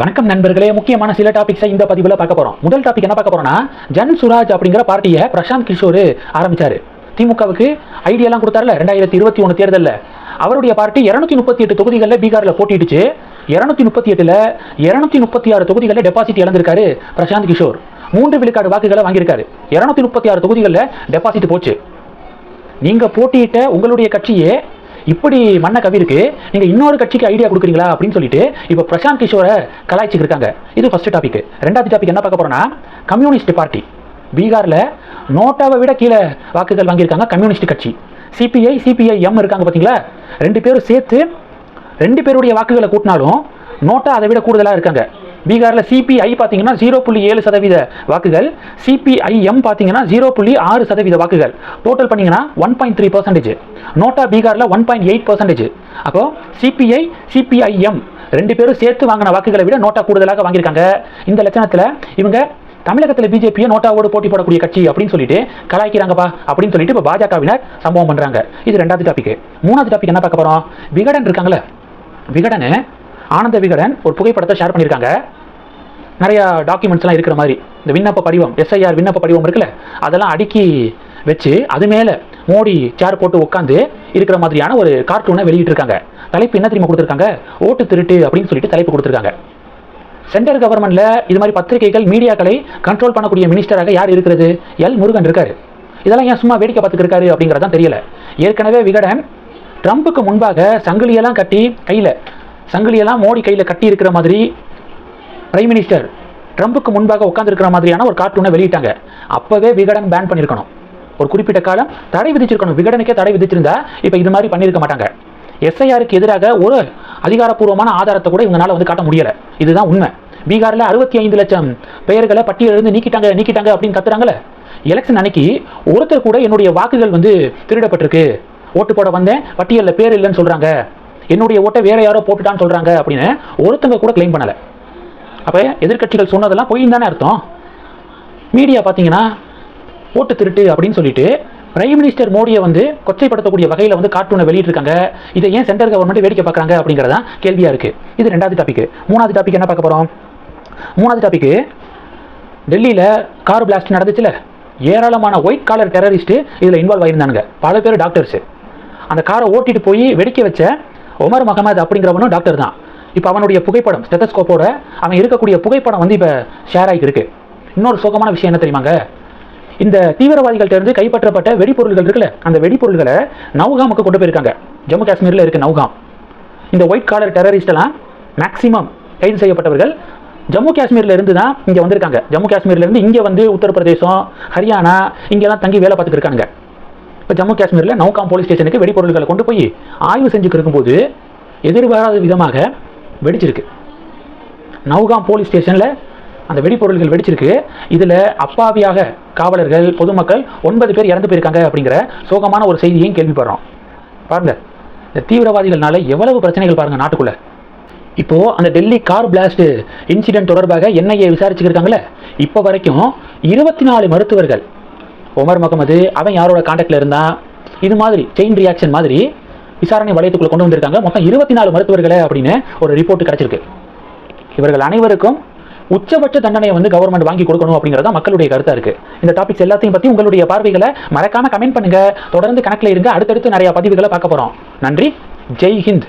வணக்கம் நண்பர்களே. முக்கியமான சில டாபிக்ஸை இந்த பதிவில் பார்க்க போறோம். முதல் டாபிக் என்ன பார்க்க போறோம்னா ஜன் சுராஜ் அப்படிங்கிற பார்ட்டியை பிரசாந்த் கிஷோர் ஆரம்பிச்சாரு. திமுகவுக்கு ஐடியாலாம் கொடுத்தாருல ரெண்டாயிரத்தி இருபத்தி ஒன்று தேர்தலில். அவருடைய பார்ட்டி இரநூத்தி முப்பத்தி எட்டு தொகுதிகளில் பீகாரில் போட்டிடுச்சு. இரநூத்தி முப்பத்தி எட்டில் இரநூத்தி முப்பத்தி ஆறு தொகுதிகளில் டெபாசிட் இழந்திருக்காரு பிரசாந்த் கிஷோர். மூன்று விழுக்காடு வாக்குகளை வாங்கியிருக்காரு. இரநூத்தி முப்பத்தி ஆறு தொகுதிகளில் டெபாசிட் போச்சு. நீங்க போட்டியிட்ட உங்களுடைய கட்சியே இப்படி மன்ன கவிருக்கு நீங்க இன்னொரு கட்சிக்கு ஐடியா கொடுக்குறீங்களா அப்படின்னு சொல்லிட்டு இப்போ பிரசாந்த் கிஷோரை கலாய்ச்சிக்கு இருக்காங்க. இது ஃபர்ஸ்ட் டாபிக் ரெண்டாவது டாபிக் என்ன பார்க்க போறோம்னா கம்யூனிஸ்ட் பார்ட்டி பீகார்ல நோட்டாவை விட கீழே வாக்குகள் வாங்கியிருக்காங்க கம்யூனிஸ்ட் கட்சி. சிபிஐ சிபிஐ எம் இருக்காங்க பார்த்தீங்களா? ரெண்டு பேரும் சேர்த்து ரெண்டு பேருடைய வாக்குகளை கூட்டினாலும் நோட்டா அதை விட கூடுதலாக இருக்காங்க. பீகாரில் சிபிஐ பார்த்தீங்கன்னா ஜீரோ புள்ளி ஏழு சதவீத வாக்குகள். சிபிஐஎம் பார்த்தீங்கன்னா ஜீரோ புள்ளி ஆறு சதவீத வாக்குகள். டோட்டல் பண்ணிங்கன்னா one point three percentage NOTA பீகாரில் ஒன் பாயிண்ட் எயிட் பர்சன்டேஜ் அப்போ சிபிஐ சிபிஐஎம் ரெண்டு பேரும் சேர்த்து வாங்கின வாக்குகளை விட நோட்டா கூடுதலாக வாங்கியிருக்காங்க. இந்த லட்சணத்தில் இவங்க தமிழகத்தில் பிஜேபியை நோட்டாவோடு போட்டி போடக்கூடிய கட்சி அப்படின்னு சொல்லிட்டு கலாய்க்கிறாங்கப்பா அப்படின்னு சொல்லிட்டு இப்போ பாஜகவினர் சம்பவம் பண்ணுறாங்க இது ரெண்டாவது டாபிக் மூணாவது டாபிக் என்ன பார்க்க போகிறோம் விகடன் இருக்காங்களே விகடன் ஆனந்த விகடன் ஒரு புகைப்படத்தை ஷேர் பண்ணியிருக்காங்க. நிறையா டாக்குமெண்ட்ஸ்லாம் இருக்கிற மாதிரி. இந்த விண்ணப்ப படிவம் எஸ்ஐஆர் விண்ணப்ப படிவம் இருக்குல்ல அதெல்லாம் அடுக்கி வச்சு அது மேலே மோடி சேர் போட்டு உட்காந்து இருக்கிற மாதிரியான ஒரு கார்ட்டூனை வெளியிட்டிருக்காங்க. தலைப்பு என்ன தெரியுமா கொடுத்துருக்காங்க? ஓட்டு திருட்டு அப்படின்னு சொல்லிட்டு தலைப்பு கொடுத்துருக்காங்க. சென்ட்ரல் கவர்மெண்ட்ல இது மாதிரி பத்திரிகைகள் மீடியாக்களை கண்ட்ரோல் பண்ணக்கூடிய மினிஸ்டராக யார் இருக்கிறது? எல் முருகன் இருக்காரு. இதெல்லாம் ஏன் சும்மா வேடிக்கை பார்த்துருக்காரு அப்படிங்கிறதான் தெரியல. ஏற்கனவே விகடன் ட்ரம்புக்கு முன்பாக சங்கிலியெல்லாம் கட்டி கையில் சங்கிலியெல்லாம் மோடி கையில் கட்டி இருக்கிற மாதிரி பிரைம் மினிஸ்டர் ட்ரம்புக்கு முன்பாக உட்காந்துருக்கிற மாதிரியான ஒரு கார்ட்டூனை வெளியிட்டாங்க. அப்போவே விகடன் பேன் பண்ணியிருக்கணும். ஒரு குறிப்பிட்ட காலம் தடை விதிச்சிருக்கணும். விகடனுக்கே தடை விதிச்சிருந்தா இப்போ இது மாதிரி பண்ணியிருக்க மாட்டாங்க. எஸ்ஐஆருக்கு எதிராக ஒரு அதிகாரப்பூர்வமான ஆதாரத்தை கூட இவங்களால வந்து காட்ட முடியலை. இதுதான் உண்மை. பீகாரில் அறுபத்தி ஐந்து லட்சம் பெயர்களை பட்டியலிருந்து நீக்கிட்டாங்க நீக்கிட்டாங்க அப்படின்னு கத்துறாங்களே எலெக்ஷன் அன்னைக்கு ஒருத்தர் கூட என்னுடைய வாக்குகள் வந்து திருடப்பட்டிருக்கு. ஓட்டு போட வந்தேன் பட்டியலில் பேர் இல்லைன்னு சொல்கிறாங்க என்னுடைய ஓட்டை வேற யாரோ போட்டுட்டான்னு சொல்கிறாங்க அப்படின்னு ஒருத்தங்க கூட கிளைம் பண்ணலை. அப்போ எதிர்க்கட்சிகள் சொன்னதெல்லாம் பொய்ன்னு தானே அர்த்தம்? மீடியா பார்த்தீங்கன்னா ஓட்டு திருட்டு அப்படின்னு சொல்லிட்டு பிரைம் மினிஸ்டர் மோடியை வந்து கொச்சைப்படுத்தக்கூடிய வகையில் வந்து கார்ட்டூனை வெளியிட்டிருக்காங்க. இதை ஏன் சென்ட்ரல் கவர்மெண்ட் வேடிக்கை பார்க்குறாங்க அப்படிங்கிறதான் கேள்வியாக இருக்குது இது ரெண்டாவது டாபிக் மூணாவது டாபிக் என்ன பார்க்க போகிறோம் மூணாவது டாபிக் டெல்லியில் கார் பிளாஸ்ட் நடந்துச்சுல. ஏராளமான ஒயிட் காலர் டெரரிஸ்ட்டு இதில் இன்வால்வ் ஆயிருந்தாங்க பல பேர் டாக்டர்ஸ் அந்த காரை ஓட்டிட்டு போய் வெடிக்க வச்ச ஒமர் மகமது அப்படிங்கிறவனும் டாக்டர் தான். இப்போ அவனுடைய புகைப்படம் ஸ்டெத்தஸ்கோப்போட அவன் இருக்கக்கூடிய புகைப்படம் வந்து இப்போ ஷேர் ஆகிட்டு இருக்கு இன்னொரு சோகமான விஷயம் என்ன தெரியுமாங்க? இந்த தீவிரவாதிகள்ட்ட இருந்து கைப்பற்றப்பட்ட வெடிப்பொருள்கள் இருக்குல்ல அந்த வெடிப்பொருள்களை நவ்காமுக்கு கொண்டு போயிருக்காங்க. ஜம்மு காஷ்மீரில் இருக்கு நவ்காம் இந்த ஒயிட் காலர் டெரரிஸ்டெல்லாம் மேக்சிமம் கைது செய்யப்பட்டவர்கள் ஜம்மு காஷ்மீரில் இருந்து தான் இங்கே வந்திருக்காங்க. ஜம்மு காஷ்மீர்லேருந்து இங்கே வந்து உத்தரப்பிரதேசம் ஹரியானா இங்கெல்லாம் தங்கி வேலை பார்த்துட்டு இருக்காங்க இப்போ ஜம்மு காஷ்மீரில் நௌகாம் போலீஸ் ஸ்டேஷனுக்கு வெடிப்பொருள்களை கொண்டு போய் ஆய்வு செஞ்சுட்டு இருக்கும்போது எதிர்பாராத விதமாக வெடிச்சிருக்கு. நவ்காம் போலீஸ் ஸ்டேஷனில் அந்த வெடிப்பொருள்கள் வெடிச்சிருக்கு. இதில் அப்பாவியாக காவலர்கள் பொதுமக்கள் ஒன்பது பேர் இறந்து போயிருக்காங்க அப்படிங்கிற சோகமான ஒரு செய்தியையும் கேள்விப்படுறோம். பாருங்க இந்த தீவிரவாதிகள்னால எவ்வளவு பிரச்சனைகள் பாருங்க நாட்டுக்குள்ள. இப்போ அந்த டெல்லி கார் பிளாஸ்ட் இன்சிடென்ட் தொடர்பாக என்ஐஏ விசாரிச்சுக்கிருக்காங்களே இப்போ வரைக்கும் இருபத்தி நாலு மருத்துவர்கள் ஒமர் முகமது அவன் யாரோட காண்டாக்டில் இருந்தான்? இது மாதிரி செயின் ரியாக்ஷன் மாதிரி விசாரணை வளையத்துக்குள்ள கொண்டு வந்திருக்காங்க. மொத்தம் இருபத்தி நாலு மருத்துவர்களை அப்படின்னு ஒரு ரிப்போர்ட் கிடைச்சிருக்கு. இவர்கள் அனைவருக்கும் உச்சபட்ச தண்டனையை வந்து கவர்மெண்ட் வாங்கி கொடுக்கணும் அப்படிங்கிறதா மக்களுடைய கருத்தா இருக்கு. இந்த டாபிக்ஸ் எல்லாத்தையும் பத்தி உங்களுடைய பார்வைகளை மறக்காம கமெண்ட் பண்ணுங்க. தொடர்ந்து கணக்கில் இருங்க. அடுத்தடுத்து நிறைய பதிவுகளை பார்க்க போறோம். நன்றி. ஜெய் ஹிந்த்.